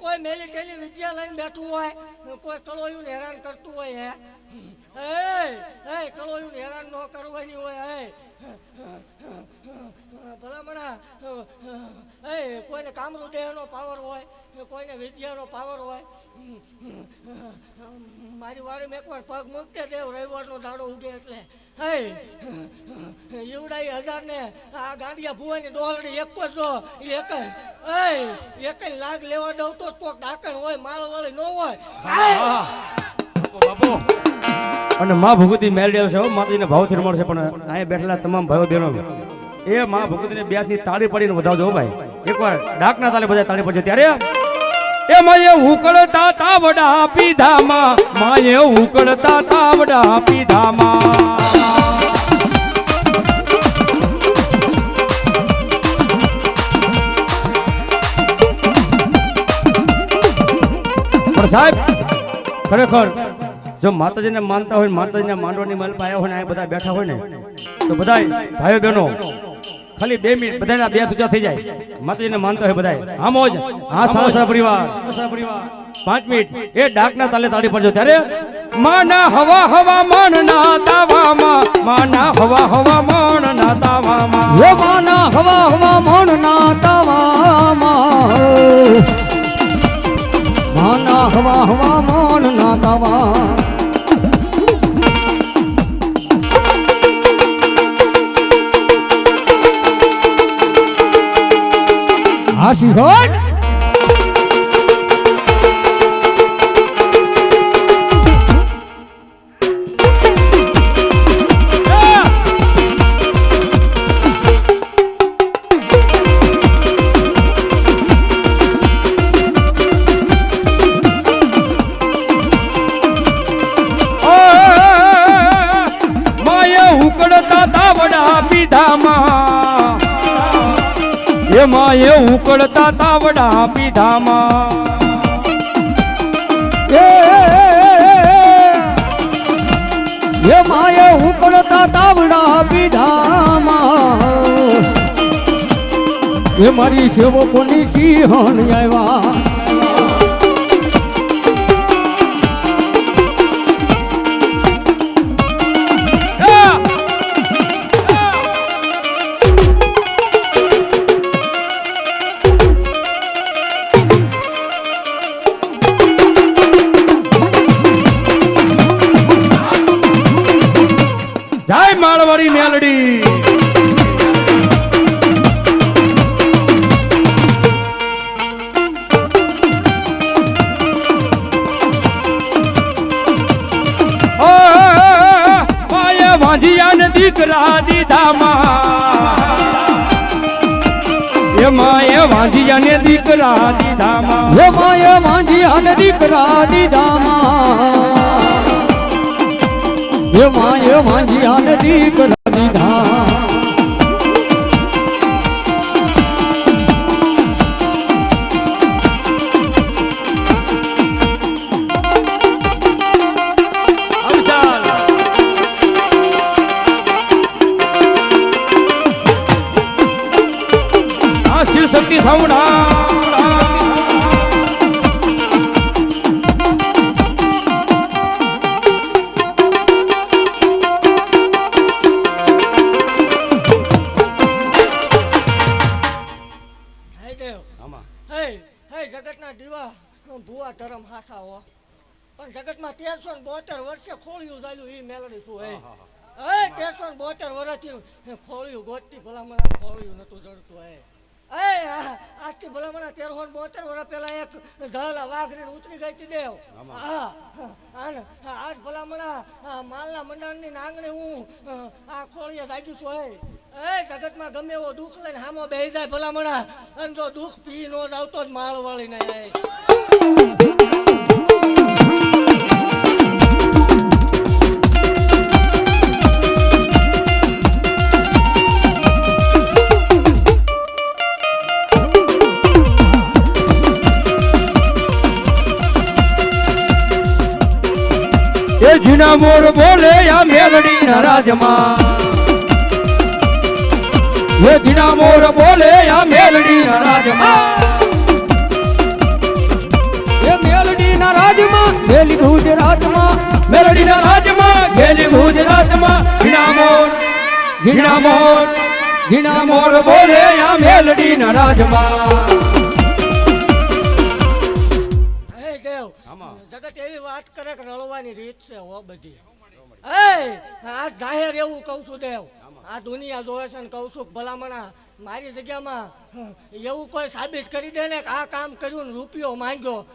કોઈ મેલી ટેલી વિદ્યા લઈને બેઠું હોય, કોઈ કળોયું હેરાન કરતું હોય હે. એ કળોયું હેરાન ન કરવાની હોય, હે. ભલામણા એ કોઈને કામરૂ દેહનો પાવર હોય કોઈને વિદ્યાનો પાવર હોય મારી વાડી મેં એકવાર પગ મૂકતે દેવ રવિવારનો દાડો ઉગે એટલે હે ઈવડાઈ હજાર ને આ ગાંડિયા ભુવાની ડોલડી એક જ જો એક એ એક લાગ લેવા દઉં તો કોક ડાકણ હોય માળો વાળી ન હોય. બાપુ. અને મા ભગવતી મેળવી હો, માતાજીને ભાવથી મળશે પણ અહીંયા બેઠેલા તમામ ભાઈઓ બહેનો એ માં ભગવતીને બે હાથની તાળી પડીને વધાવજો ભાઈ. એકવાર ડાકના તાલે બધા તાળી પડશે ત્યારે. એ માએ ઉકળતા તાવડા પીધામાં, માએ ઉકળતા તાવડા પીધામાં. પણ સાહેબ, ખરેખર, જો માતાજીને માનતા હોય માતાજીને માંડવાની મન પાયા હોય ને, આ બધા બેઠા હોય ને, તો બધા ભાઈઓ બહેનો ખાલી બે મિનિટ બધાના બે તુજા થઈ જાય. માતાજીને માનતા હોય બધા આમ જ. હા સારા પરિવાર. પાંચ મિનિટ. એ ડાકના તાલે તાળી પડજો ત્યારે માના હવા હવા માનના તાવામાં. માના હવા હવા માનના તાવામાં. હે માના હવા હવા મન ના તાવામાં. માના હવા હવા મન ના તાવા હાસી હોટ માય ઉકળતા તાવડા પીધામાં એ ઉકળતા તાવડા પીધામાં. એ માએ ઉકળતા તાવડા પીધામાં. એ મારી સેવકોની સિંહણ આવ્યા. જય માળવારી મેલડી. વાંધિયાને દીકરા દીધામાં. એ માય વાંધિયાને દીકરા દીધામાં. હે માએ માંજી અને દીકરા દીધામાં. હે માએ માંજી અને દીકરા. ભુવા ધરમ હાથા હો. પણ જગતમાં તેરસો ને બોતેર વર્ષે ખોળિયું ચાલ્યું એ મેલડી શું હે? હે તેરસો ને બોતેર વર્ષથી ખોળિયું ગોતતી ભલામણા ખોળિયું નતું જડતું હે? એ આજથી ભલામણા તેરસો ને બોતેર વર્ષ પહેલા એક ઝાલા વાઘરી ઉતરી ગઈ હતી દેવ. હા આજ ભલામણા માલના મંડાણની નાંગણે હું આ ખોળીએ જાગ્યું છું હે? એ જગતમાં ગમે એવો દુઃખ લઈને હામો બેસી જાય ભલામણા અને જો દુઃખ પી નો જ આવતો જ માળ વાળીને એ જીના મોર બોલે આ મેલડી નરાજમાં એ જીના મોર બોલે આ મેલડી નરાજમાં એ મેલડી નરાજમાં મેલી ગુજરાતમાં મેલડી નરાજમાં મેલી ગુજરાતમાં જીના મોર જીના મોર જીના મોર બોલે આ મેલડી નરાજમાં જગત એવી વાત કરે કે રળવાની રીત છે હો બધી. એ આ જાહેર એવું કહું છું દેવ. આ દુનિયા જોવે છે ને કહું છું ભલામણા મારી જગ્યામાં એવું કોઈ સાબિત કરી દે ને કે આ કામ કર્યું ને રૂપિયો માંગ્યો